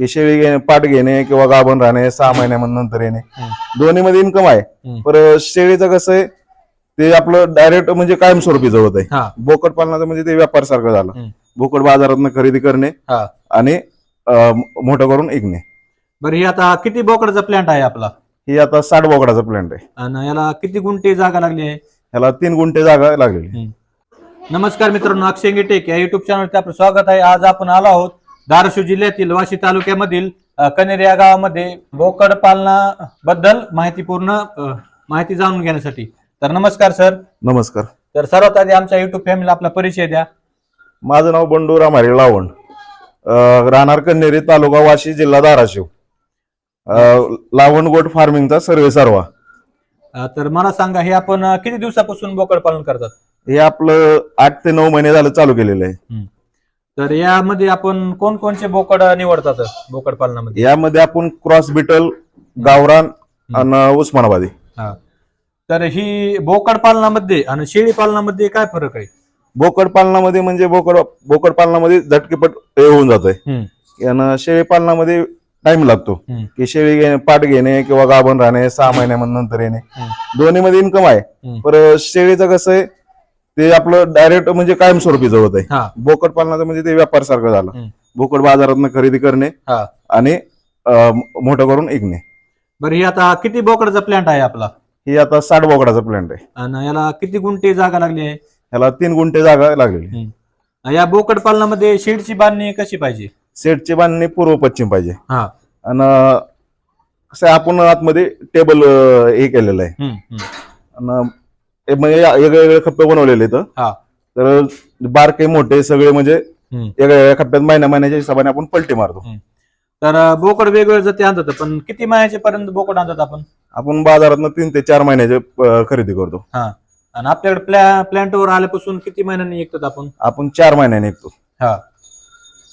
की शेळी घेणे पाट घेणे किंवा गाभण राहणे सहा महिन्यानंतर येणे. हम्म. दोन्ही मध्ये इन्कम आहे. पर शेळीचं कसं आहे ते आपलं डायरेक्ट म्हणजे कायमस्वरूपी जवळ आहे. हा. बोकड पालनाचं म्हणजे ते व्यापार सारखं झालं. बोकड बाजारातनं खरेदी करणे आणि मोठं करून विकणे. बरं ही आता किती बोकडाचा प्लांट आहे आपला? ही आता साठ बोकडाचा प्लॅन्ट आहे. आणि याला किती गुंठे जागा लागली आहे? ह्याला तीन गुंठे जागा लागलेली नमस्कार मित्रांनो अक्षय टेक या युट्यूब चॅनलवरती आपलं स्वागत आहे. आज आपण आलो आहोत धाराशिव जिल्ह्यातील वाशी तालुक्यामधील कनेर या गावामध्ये बोकड पालना बद्दल माहितीपूर्ण माहिती जाणून घेण्यासाठी. तर नमस्कार सर. नमस्कार. तर सर्वात आधी आमच्या युट्यूब फॅमिलीला आपला परिचय द्या. माझं नाव बंडू रामारे लावण. राहणार कन्हेरी तालुका वाशी जिल्हा धाराशिव. लावण गोट फार्मिंगचा सर्वे सर्वा. तर मला सांगा हे आपण किती दिवसापासून बोकड पालन करतात? हे आपलं आठ ते नऊ महिने झालं चालू केलेलं आहे. तर यामध्ये आपण कोणकोणचे बोकड निवडतात बोकड पालनामध्ये? यामध्ये आपण क्रॉस बिटल गावरान आणि उस्मानाबादी. हा. तर ही बोकड पालनामध्ये आणि शेळी पालनामध्ये काय फरक आहे? बोकड पालनामध्ये म्हणजे बोकड बोकड पालनामध्ये झटकेपट हे होऊन जातोय. आणि शेळी पालनामध्ये टाइम लागतो. हम्म. की शेळी घेणे पाट घेणे किंवा गाभण राहणे सहा महिन्यानंतर येणे. हम्म. दोन्ही मध्ये इन्कम आहे. हम्म. पर शेळीचं कसं आहे ते आपलं डायरेक्ट म्हणजे कायमस्वरूपी जवळ आहे. हा. बोकड पालनाचं म्हणजे ते व्यापार सारखं झालं. हम्म. बोकड बाजारातनं खरेदी करणे हा. आणि अं, मोठं करून विकणे. बरं ही आता किती बोकडाचा प्लांट आहे आपला? ही आता साठ बोकडाचा प्लॅन्ट आहे. आणि याला किती गुंठे जागा लागली आहे? ह्याला तीन गुंठे जागा लागलेली या बोकड पालनामध्ये शेडची बांधणी कशी पाहिजे? सेटची बांधणी पूर्व पश्चिम पाहिजे. हा. आणि कसं आहे, आपण आतमध्ये टेबल हे केलेलं आहे. हम्म, हम्म. आणि हे म्हणजे वेगळे वेगळे खप्पे बनवलेले आहेत हा. तर बारके मोठे सगळे म्हणजे. वेगळ्या वेगळ्या खप्प्यात महिन्या महिन्याच्या हिशोबाने आपण पलटी मारतो. तर बोकड वेगवेगळे जाती आणतात पण किती महिन्याचे पर्यंत बोकड आणतात आपण? आपण बाजारातनं तीन ते चार महिन्याचे अं, खरेदी करतो. हा. आणि आपल्याकडे प्लॅ प्लांटवर आल्यापासून किती महिन्यांनी विकतात आपण? आपण चार महिन्याने विकतो. हा.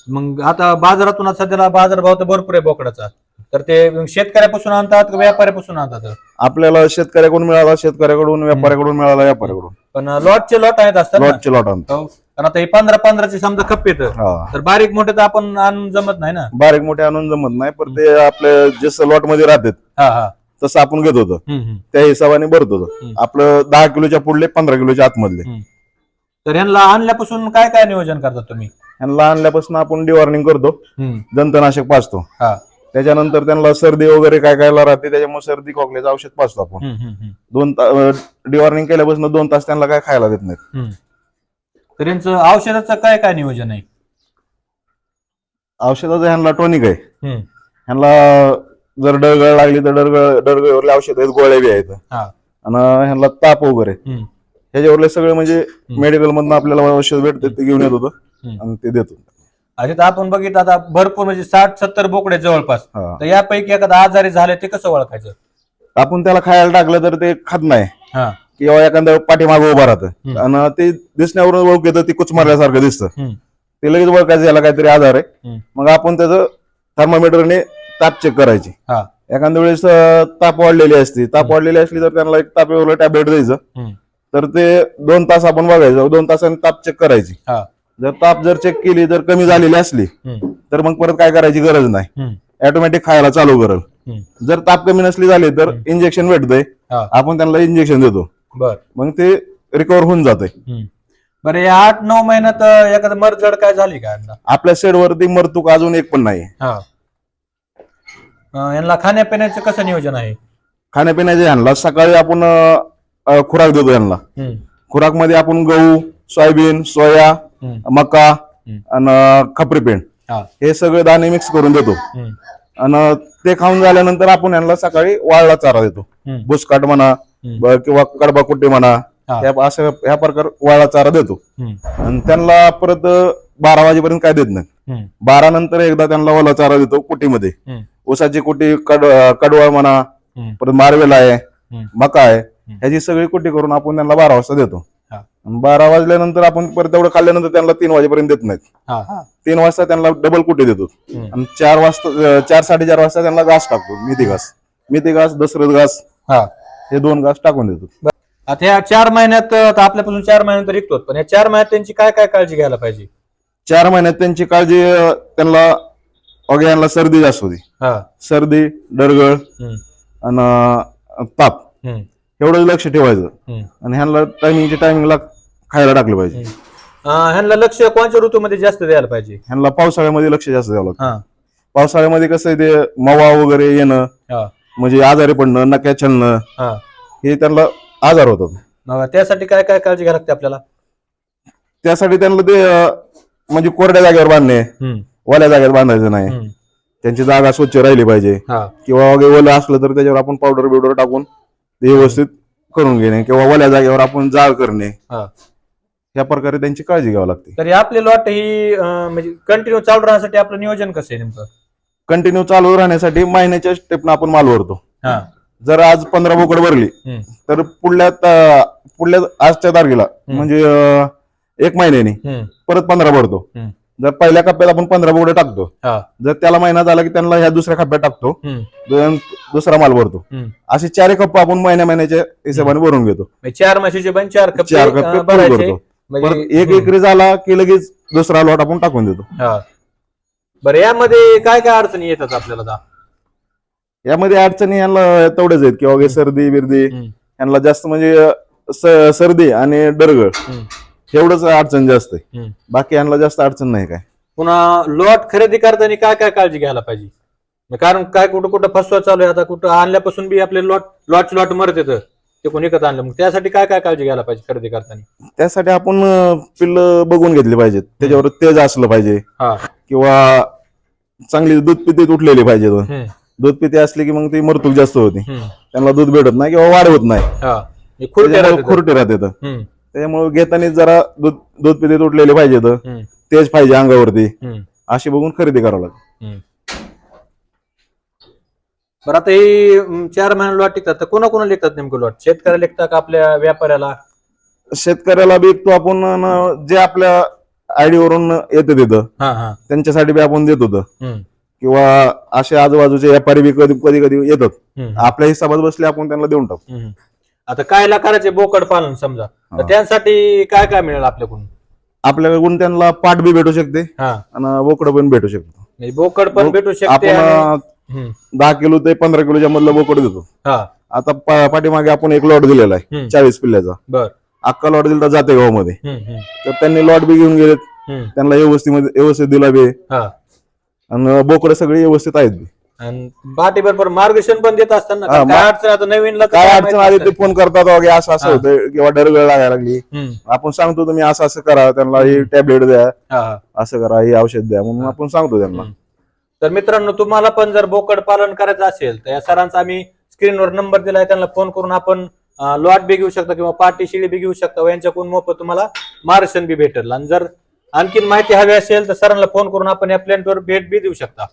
मग आता बाजारातून आता सध्याला बाजारभाव तर भरपूर आहे बोकडाचा. तर ते शेतकऱ्यापासून आणतात का व्यापाऱ्यापासून आणतात? आपल्याला शेतकऱ्याकडून मिळाला शेतकऱ्याकडून व्यापाऱ्याकडून मिळाला व्यापाऱ्याकडून. पण लॉटचे लॉट आहेत असतात ना? लॉटचे लॉट आणतो हो. कारण आता हे पंधरा पंधराचे समजा खप येतं. हा. तर बारीक मोठे तर आपण आणून जमत नाही ना? बारीक मोठे आणून जमत नाही पण ते आपल्या जसं लॉटमध्ये राहतात हा हा. तसं आपण घेत होतो. हम्म, हम्म, त्या हिशोबाने भरत होतो. हम्म. आपलं दहा किलोच्या पुढले पंधरा किलोच्या आतमधले. हम्म. तर यांना आणल्यापासून काय काय नियोजन करतात तुम्ही? ह्यांना आणल्यापासून आपण डिवॉर्निंग करतो. हम्म, जंतनाशक पाचतो हा. त्याच्यानंतर त्यांना सर्दी वगैरे काय काय राहते त्याच्यामुळे सर्दी खोकल्याचं औषध पाचतो आपण. दोन डिवॉर्निंग केल्यापासून दोन तास त्यांना काय खायला देत नाहीत. तर यांचं औषधाचं काय काय नियोजन आहे? औषधाचं ह्यांना टॉनिक आहे. ह्यांना जर डळगळ लागली तर डळगळ डळगळीवरले औषध आहेत गोळ्या बी आहेत. हा. आणि ह्यांना ताप वगैरे ह्याच्यावरले सगळे म्हणजे मेडिकल मधून आपल्याला औषध भेटते ते घेऊन येत होतो. आणि ते देतो. आता तर आपण बघितलं आता भरपूर म्हणजे साठ सत्तर बोकडे जवळपास. हा. तर यापैकी एखादा आजारी झाले ते कसं ओळखायचं? आपण त्याला खायला टाकलं तर ते खात नाही. हा. किंवा एखाद्या पाठीमागं उभं राहतं. हम्म. आणि ते दिसण्यावरून ओळख येतं ती कुच मारल्यासारखं दिसतं. हम्म, ते लगेच ओळखायचं याला काहीतरी आजार आहे. मग आपण त्याचं थर्मामीटरने ताप चेक करायची. हा. एखाद्या वेळेस अं, ताप वाढलेली असते. ताप वाढलेली असली तर त्यांना एक तापेवर टॅबलेट द्यायचं. हम्म, तर ते दोन तास आपण बघायचं. दोन तासांनी ताप चेक करायची. हा. जर ताप जर चेक केली जर कमी झालेली असली तर मग परत काय करायची गरज नाही. ऑटोमॅटिक खायला चालू करल. जर ताप कमी नसली झाली तर इंजेक्शन भेटतंय. आपण त्यांना इंजेक्शन देतो. बर. मग ते रिकवर होऊन हम्म. बरं या आठ नऊ महिन्यात एखादं मरजड काय झाली का यांना? आपल्या सेडवरती मरतूक अजून एक पण नाही. यांना खाण्यापिण्याचं कसं नियोजन आहे? खाण्यापिण्याचे ह्यांना सकाळी आपण खुराक देतो यांना. खुराकमध्ये आपण गहू सोयाबीन सोया मका. आणि खपरी पेंड. हा. सगळे दाणे मिक्स करून देतो. आणि ते खाऊन झाल्यानंतर आपण यांना सकाळी वाळला चारा देतो. बुसकाट म्हणा किंवा कडबा कुट्टी म्हणा असं ह्या प्रकार वाळा चारा देतो. आणि त्यांना परत बारा वाजेपर्यंत काय देत नाही. बारा नंतर एकदा त्यांना ओला चारा देतो कुटीमध्ये. ऊसाची कुटी कड कडवळ म्हणा परत मारवेल आहे. मका आहे ह्याची सगळी कुटी करून आपण त्यांना बारा वाजता देतो. बारा वाजल्यानंतर आपण परत तेवढं खाल्ल्यानंतर त्यांना तीन वाजेपर्यंत देत नाहीत. तीन वाजता त्यांना डबल कुटी देतो. आणि चार वाजता चार साडेचार वाजता त्यांना घास टाकतो मेथी घास. मेथी घास दसरथ घास हा. हे दोन घास टाकून देतो आता या चार महिन्यात आता आपल्यापासून चार महिन्यात विकतो पण या चार महिन्यात त्यांची काय काय काळजी घ्यायला पाहिजे? चार महिन्यात त्यांची काळजी त्यांना अगे यांना सर्दी जास्त होती. हा. सर्दी डरगळ आणि ताप. एवढं लक्ष ठेवायचं. आणि ह्यांना टायमिंगच्या टायमिंगला खायला टाकलं पाहिजे. ह्यांना लक्ष कोणत्या ऋतूमध्ये जास्त द्यायला पाहिजे? ह्यांना पावसाळ्यामध्ये लक्ष जास्त द्यावं लागतं. हा. पावसाळ्यामध्ये कसं आहे ते मवा वगैरे येणं हा. म्हणजे आजारी पडणं नक्या छलणं हा. हे त्यांना आजार होतात. मग त्यासाठी काय काय काळजी घ्यावी लागते आपल्याला? त्यासाठी त्यांना ते अं, म्हणजे कोरड्या जागेवर बांधणे हम्म, ओल्या जागेत बांधायचं नाही. हम्म, त्यांची जागा स्वच्छ राहिली पाहिजे. हा. किंवा वगैरे ओलं असलं तर त्याच्यावर आपण पावडर बिवडर टाकून ते व्यवस्थित करून घेणे किंवा ओल्या जागेवर आपण जाळ करणे. हा. या प्रकारे त्यांची काळजी घ्यावी लागते. तरी आपली लॉट ही अं, म्हणजे कंटिन्यू चालू राहण्यासाठी आपलं नियोजन कसं आहे नेमकं? कंटिन्यू चालू राहण्यासाठी महिन्याच्या स्टेपनं आपण माल भरतो. हा. जर आज पंधरा बोकड भरली हम्म, तर पुढल्या ता- पुढल्या आजच्या तारखेला म्हणजे अं, एक महिन्याने हम्म, परत पंधरा भरतो. हम्म. जर पहिल्या कप्प्यात आपण पंधरा बोकडे टाकतो हा. जर त्याला महिना झाला की त्यांना ह्या दुसऱ्या कप्प्यात टाकतो हम्म, दोन- दुसरा माल भरतो. हम्म. असे चार कप्पा आपण महिन्या महिन्याच्या हिशोबाने भरून घेतो. म्हणजे चार म्हशीचे पण चार कप्पे चार कप्पे फुल भरायचे. करतो. परत म्हणजे एक एकरी झाला की लगेच दुसरा लॉट आपण टाकून देतो. हा. बरं यामध्ये काय काय अडचणी येतात आपल्याला आता? यामध्ये अडचणी यांना तेवढेच आहेत किंवा वगैरे सर्दी बिर्दी हम्म, यांना जास्त म्हणजे स- सर्दी आणि डरगळ. हम्म, एवढंच अडचण जास्त आहे. बाकी यांना जास्त अडचण नाही काय. पुन्हा लॉट खरेदी करताना काय काय काळजी घ्यायला पाहिजे? कारण काय कुठं कुठं फसवा चालू आहे आता कुठं आणल्यापासून बी आपले लॉट लॉट लॉट मरत येतं. ते कोणी विकत आणलं मग त्यासाठी काय काय काळजी घ्यायला पाहिजे खरेदी करताना? त्यासाठी आपण पिल्लं बघून घेतली पाहिजेत. त्याच्यावर तेज असलं पाहिजे. हा. किंवा चांगली दूध पितीत उठलेली पाहिजे दूध पिती असली की मग ती मरतूक जास्त होती. त्यांना दूध भेटत नाही किंवा वाढ होत नाही खुरटे राहते त्याच्यामुळे घेताना जरा दूध दूध पितीत उठलेले पाहिजेत हम्म, तेज पाहिजे अंगावरती. हम्म, अशी बघून खरेदी करावं लागते हम्म. बरं आता ही अं, चार महिने लॉट टिकतात तर कोणा लिखतात नेमकं लॉट शेतकऱ्याला लिखतात का आपल्या व्यापाऱ्याला? शेतकऱ्याला बी तो आपण न- जे आपल्या आयडी वरून येते तिथं हा हा. त्यांच्यासाठी बी आपण देत होतं. हम्म, किंवा असे आजूबाजूचे व्यापारी बी कधी कधी कधी येतात. हम्म, आपल्या हिसाबात बसले आपण त्यांना देऊन टाकू. हम्म. आता कायला करायचे बोकड पालन समजा. तर हा. त्यासाठी काय काय मिळेल आपल्याकडून? आपल्याकडून त्यांना पाठ बी भेटू शकते हा. आणि बोकडं पण भेटू शकतो. म्हणजे बोकड पण भेटू शकते आपण आणि- अं, हम्म, दहा किलो ते पंधरा किलोच्या मधलं बोकड देतो. हा. आता पा- पाठीमागे आपण एक लॉट दिलेला आहे. चाळीस पिल्ल्याचा. बर. अक्का लॉट दिला जाते गावामध्ये. हम्म, हम्म, तर त्यांनी लॉट बी घेऊन गेलेत. हम्म, त्यांना व्यवस्थित व्यवस्थित दिला बी हा. आणि बोकडं सगळी व्यवस्थित आहेत बी. आणि मार्गदर्शन पण देत असताना हा, कारण काय मा- अडचण आता नवीनला तर काय काय अडचण माहीत आली ते नसतं. फोन करतात वगैरे असं असं हा. होतं किंवा डरगळ लागायला लागली हम्म, आपण सांगतो तुम्ही असं असं करा त्यांना ही टॅबलेट द्या हा, हा. असं करा ही औषध द्या म्हणून आपण सांगतो त्यांना हम्म. तर मित्रांनो तुम्हाला पण जर बोकड पालन करायचं असेल तर या सरांचा आम्ही स्क्रीनवर नंबर दिलाय त्यांना फोन करून आपण लॉट बी घेऊ शकता किंवा शिळी बी घेऊ शकता व यांच्याकडून मोफत तुम्हाला मार्गदर्शन बी भेटेल आणि जर आणखीन माहिती हवी असेल तर सरांना फोन करून आपण या प्लॅनवर भेट बी देऊ शकता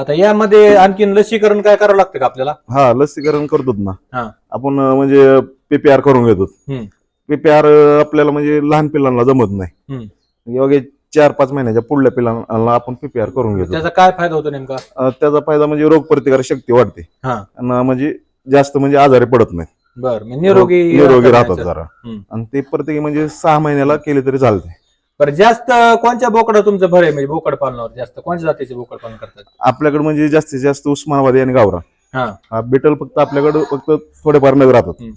आता यामध्ये आणखीन लसीकरण काय करावं लागतं का आपल्याला हा लसीकरण करतो ना हा. आपण अं, म्हणजे पीपीआर करून घेतो हम्म. पीपीआर आपल्याला म्हणजे लहान पिल्लांना जमत नाही. वगैरे चार पाच महिन्याच्या पुढल्या पिल्लांना आपण पीपीआर करून घेतो त्याचा काय फायदा होतो नेमका अं, त्याचा फायदा म्हणजे रोगप्रतिकारक शक्ती वाढते हा. आणि म्हणजे जास्त म्हणजे आजारी पडत नाही बर म्हणजे निरोगी निरोगी राहतात राहतात. जरा हम्म. आणि ते प्रत्येकी म्हणजे सहा महिन्याला केले तरी चालते बरं जास्त कोणत्या बोकड तुमचं भर आहे? म्हणजे बोकड पालनावर जास्त. कोणत्या जातीचे बोकड पालन करतात? आपल्याकडे म्हणजे जास्तीत जास्त उस्मानाबादी आणि गावरा. हा. हा बेटल फक्त आपल्याकडे फक्त थोडेफार नग राहतात. हम्म.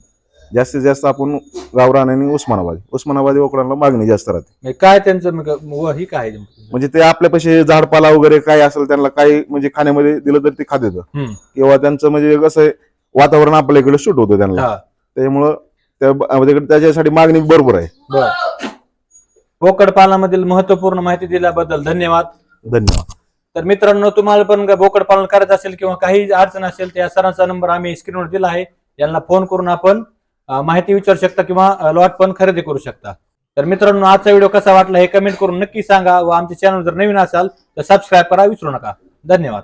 जास्तीत जास्त आपण गावरान आणि उस्मानाबादी. उस्मानाबादी वकडांना मागणी जास्त राहते. म्हणजे काय त्यांचं मग व ही काय आहे? म्हणजे ते आपल्यापाशी झाडपाला वगैरे काय असेल त्यांना काही म्हणजे खाण्यामध्ये दिलं तर ते खात येतं. हम्म. किंवा त्यांचं म्हणजे कसं आहे वातावरण आपल्या इकडे शूट होतं त्यांना. हा. त्यामुळं त्या तिकडे त्याच्यासाठी मागणी भरपूर आहे. बर. बोकड पालनामधील महत्त्वपूर्ण माहिती दिल्याबद्दल धन्यवाद. धन्यवाद. तर मित्रांनो तुम्हाला पण बोकड पालन करायचं असेल किंवा काही अडचण असेल तर या सरांचा नंबर आम्ही स्क्रीनवर दिला आहे. यांना फोन करून आपण माहिती विचारू शकता किंवा लॉट पण खरेदी करू शकता. तर मित्रांनो आजचा व्हिडिओ कसा वाटला हे कमेंट करून नक्की सांगा व आमच्या चॅनल जर नवीन असाल तर सबस्क्राईब करा विसरू नका. धन्यवाद.